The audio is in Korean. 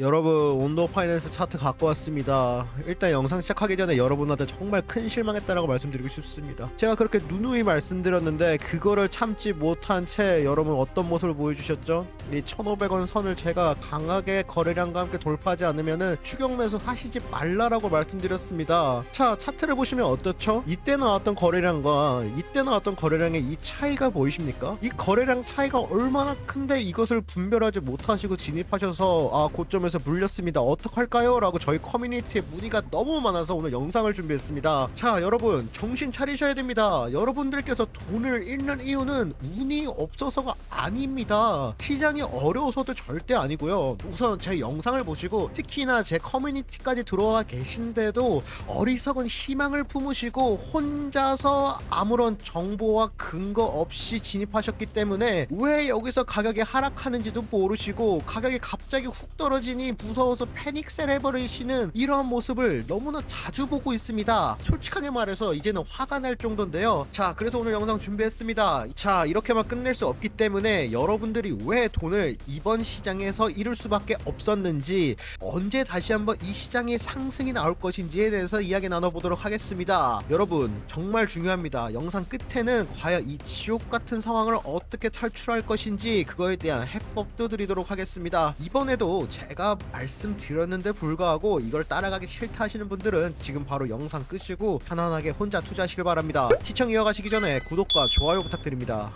여러분 온도 파이낸스 차트 갖고 왔습니다 일단 영상 시작하기 전에 여러분한테 정말 큰 실망했다라고 말씀드리고 싶습니다 제가 그렇게 누누이 말씀드렸는데 그거를 참지 못한 채 여러분 어떤 모습을 보여주셨죠? 이 1500원 선을 제가 강하게 거래량과 함께 돌파하지 않으면은 추격 매수 하시지 말라라고 말씀드렸습니다 자 차트를 보시면 어떻죠? 이때 나왔던 거래량과 이때 나왔던 거래량의 이 차이가 보이십니까? 이 거래량 차이가 얼마나 큰데 이것을 분별하지 못하시고 진입하셔서 아 고점에 서 물렸습니다. 어떡할까요? 라고 저희 커뮤니티에 문의가 너무 많아서 오늘 영상을 준비했습니다. 자 여러분 정신 차리셔야 됩니다. 여러분들께서 돈을 잃는 이유는 운이 없어서가 아닙니다. 시장이 어려워서도 절대 아니고요. 우선 제 영상을 보시고 특히나 제 커뮤니티까지 들어와 계신데도 어리석은 희망을 품으시고 혼자서 아무런 정보와 근거 없이 진입하셨기 때문에 왜 여기서 가격이 하락하는지도 모르시고 가격이 갑자기 훅 떨어 지니 무서워서 패닉셀 해버리시는 이러한 모습을 너무나 자주 보고 있습니다. 솔직하게 말해서 이제는 화가 날 정도인데요. 자, 그래서 오늘 영상 준비했습니다. 자, 이렇게만 끝낼 수 없기 때문에 여러분들이 왜 돈을 이번 시장에서 잃을 수밖에 없었는지 언제 다시 한번 이 시장의 상승이 나올 것인지에 대해서 이야기 나눠보도록 하겠습니다. 여러분, 정말 중요합니다. 영상 끝에는 과연 이 지옥 같은 상황을 어떻게 탈출할 것인지 그거에 대한 해법도 드리도록 하겠습니다. 이번에도 제가 말씀드렸는데 불구하고 이걸 따라가기 싫다 하시는 분들은 지금 바로 영상 끄시고 편안하게 혼자 투자하시길 바랍니다. 시청 이어가시기 전에 구독과 좋아요 부탁드립니다.